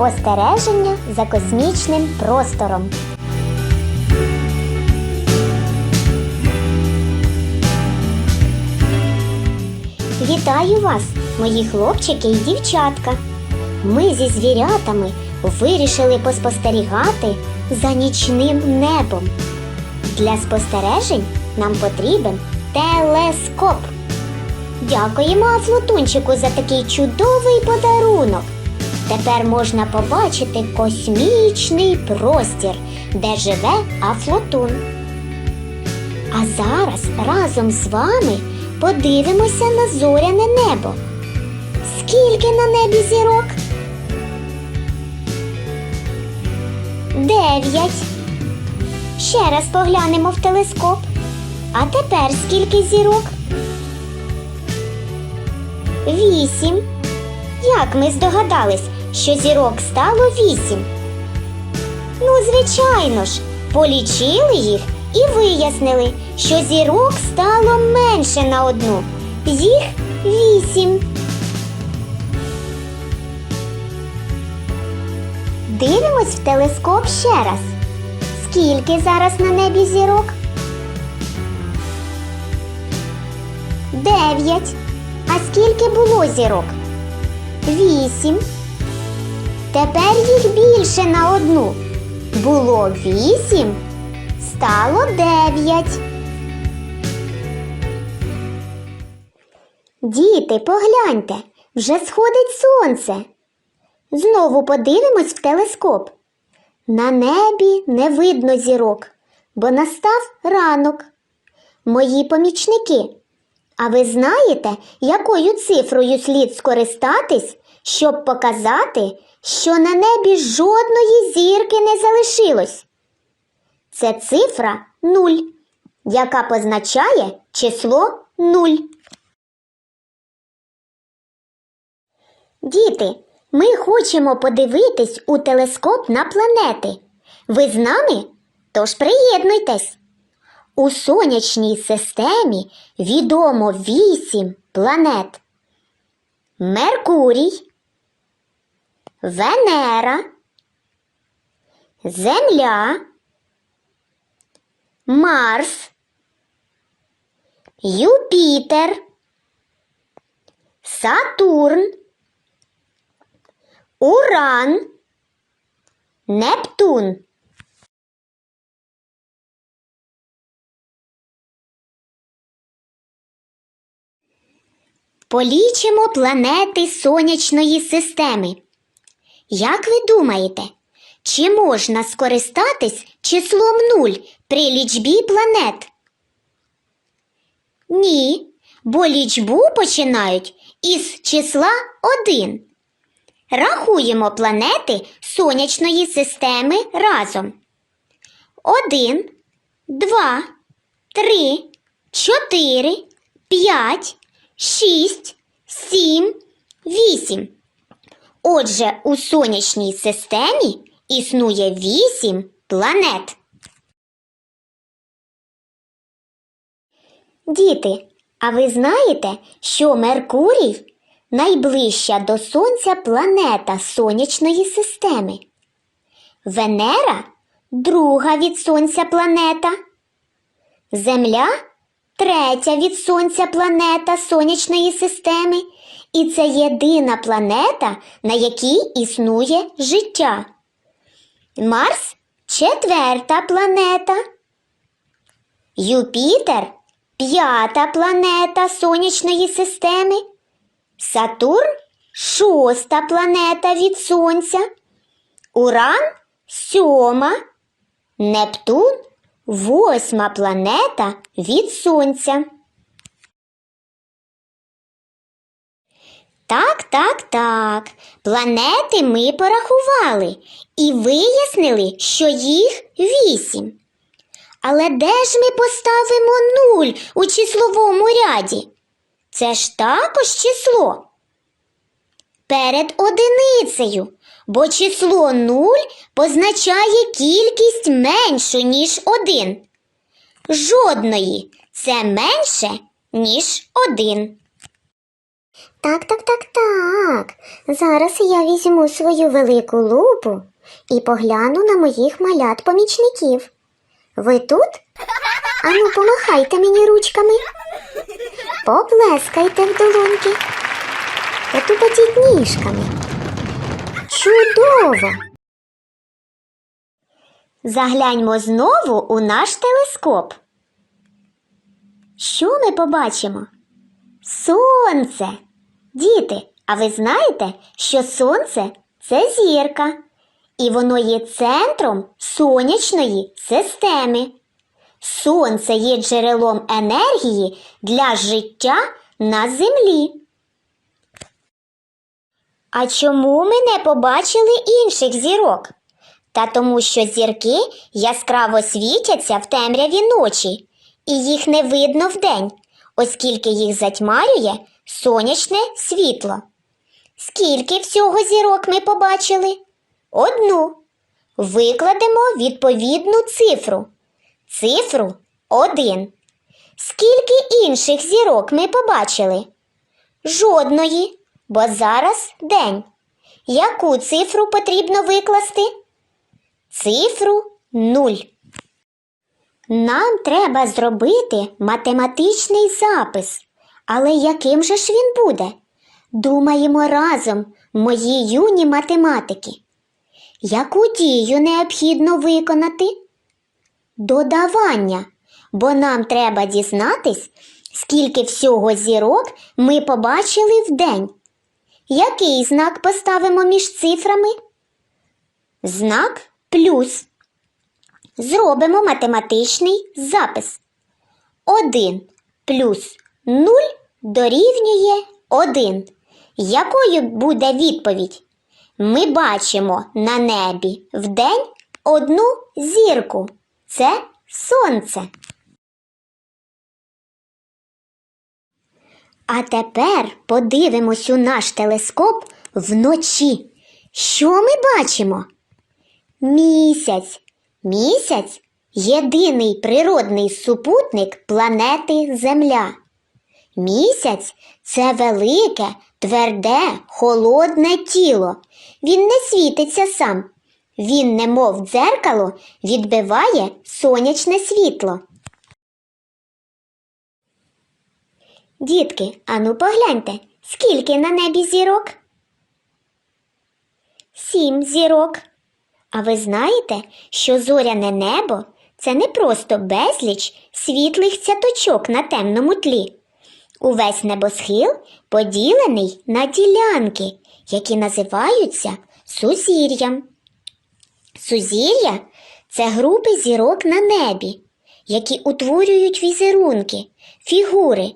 Спостереження за космічним простором. Вітаю вас, мої хлопчики і дівчатка. Ми зі звірятами вирішили поспостерігати за нічним небом. Для спостережень нам потрібен телескоп. Дякуємо Афлотунчику за такий чудовий подарунок. Тепер можна побачити космічний простір, де живе Афлотун. А зараз разом з вами подивимося на зоряне небо. Скільки на небі зірок? Дев'ять. Ще раз поглянемо в телескоп. А тепер скільки зірок? Вісім. Як ми здогадались, що зірок стало вісім? Ну, звичайно ж, полічили їх і вияснили, що зірок стало менше на одну. Їх вісім. Дивимось в телескоп ще раз. Скільки зараз на небі зірок? Дев'ять. А скільки було зірок? Вісім. Тепер їх більше на одну. Було вісім, стало дев'ять. Діти, погляньте, вже сходить сонце. Знову подивимось в телескоп. На небі не видно зірок, бо настав ранок. Мої помічники. А ви знаєте, якою цифрою слід скористатись, щоб показати, що на небі жодної зірки не залишилось? Це цифра 0, яка позначає число 0. Діти, ми хочемо подивитись у телескоп на планети. Ви з нами? Тож приєднуйтесь. У сонячній системі відомо вісім планет: Меркурій, Венера, Земля, Марс, Юпітер, Сатурн, Уран, Нептун. Полічимо планети сонячної системи. Як ви думаєте, чи можна скористатись числом 0 при лічбі планет? Ні, бо лічбу починають із числа 1. Рахуємо планети сонячної системи разом. 1, 2, 3, 4, 5, 6, 7, 8. Отже, у сонячній системі існує 8 планет. Діти, а ви знаєте, що Меркурій найближча до Сонця планета сонячної системи? Венера друга від Сонця планета. Земля третя від Сонця планета сонячної системи, і це єдина планета, на якій існує життя. Марс четверта планета. Юпітер п'ята планета сонячної системи. Сатурн шоста планета від Сонця. Уран сьома. Нептун восьма планета від Сонця. Так, так, так. Планети ми порахували і вияснили, що їх вісім. Але де ж ми поставимо нуль у числовому ряді? Це ж також число. Перед одиницею, бо число 0 позначає кількість меншу, ніж 1. Жодної це менше, ніж 1. Так, так, так, так. Зараз я візьму свою велику лупу і погляну на моїх малят-помічників. Ви тут? Ану, помахайте мені ручками. Поплескайте в долоньки. Потупотіть ніжками. Чудово! Загляньмо знову у наш телескоп. Що ми побачимо? Сонце. Діти, а ви знаєте, що сонце це зірка, і воно є центром сонячної системи. Сонце є джерелом енергії для життя на землі. А чому ми не побачили інших зірок? Та тому, що зірки яскраво світяться в темряві ночі, і їх не видно вдень, оскільки їх затьмарює сонячне світло. Скільки всього зірок ми побачили? Одну. Викладемо відповідну цифру. Цифру один. Скільки інших зірок ми побачили? Жодної, бо зараз день. Яку цифру потрібно викласти? Цифру 0. Нам треба зробити математичний запис. Але яким же ж він буде? Думаємо разом, мої юні математики. Яку дію необхідно виконати? Додавання, бо нам треба дізнатись, скільки всього зірок ми побачили в день. Який знак поставимо між цифрами? Знак плюс. Зробимо математичний запис. 1 плюс 0 дорівнює 1. Якою буде відповідь? Ми бачимо на небі вдень одну зірку. Це сонце. А тепер подивимось у наш телескоп вночі. Що ми бачимо? Місяць. Місяць єдиний природний супутник планети Земля. Місяць це велике, тверде, холодне тіло. Він не світиться сам. Він, немов дзеркало, відбиває сонячне світло. Дітки, ану погляньте, скільки на небі зірок? Сім зірок. А ви знаєте, що зоряне небо це не просто безліч світлих цяточок на темному тлі. Увесь небосхил поділений на ділянки, які називаються сузір'ям. Сузір'я це групи зірок на небі, які утворюють візерунки, фігури.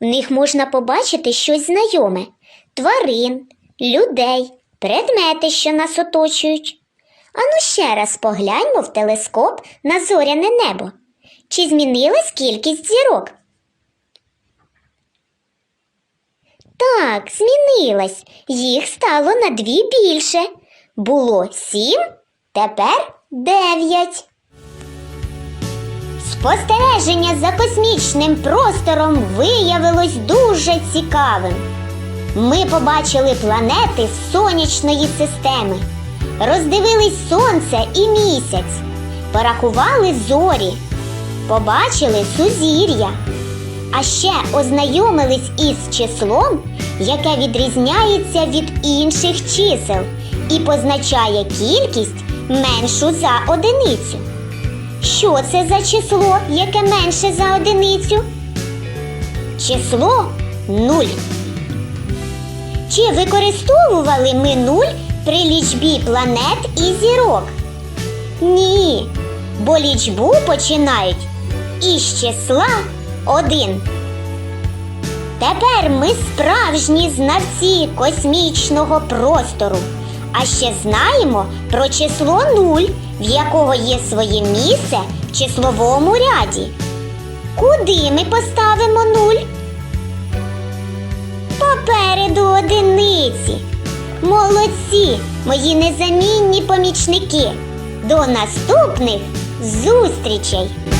В них можна побачити щось знайоме тварин, людей, предмети, що нас оточують. Ану ще раз погляньмо в телескоп на зоряне небо. Чи змінилась кількість зірок? Так, змінилась. Їх стало на дві більше. Було сім, тепер дев'ять. Спостереження за космічним простором виявилось дуже цікавим. Ми побачили планети сонячної системи, роздивились сонце і місяць, порахували зорі, побачили сузір'я, а ще ознайомились із числом, яке відрізняється від інших чисел і позначає кількість меншу за одиницю. Що це за число, яке менше за одиницю? Число нуль. Чи використовували ми нуль при лічбі планет і зірок? Ні, бо лічбу починають із числа один. Тепер ми справжні знавці космічного простору, а ще знаємо про число нуль, в якого є своє місце в числовому ряді. Куди ми поставимо нуль? Попереду одиниці. Молодці, мої незамінні помічники. До наступних зустрічей!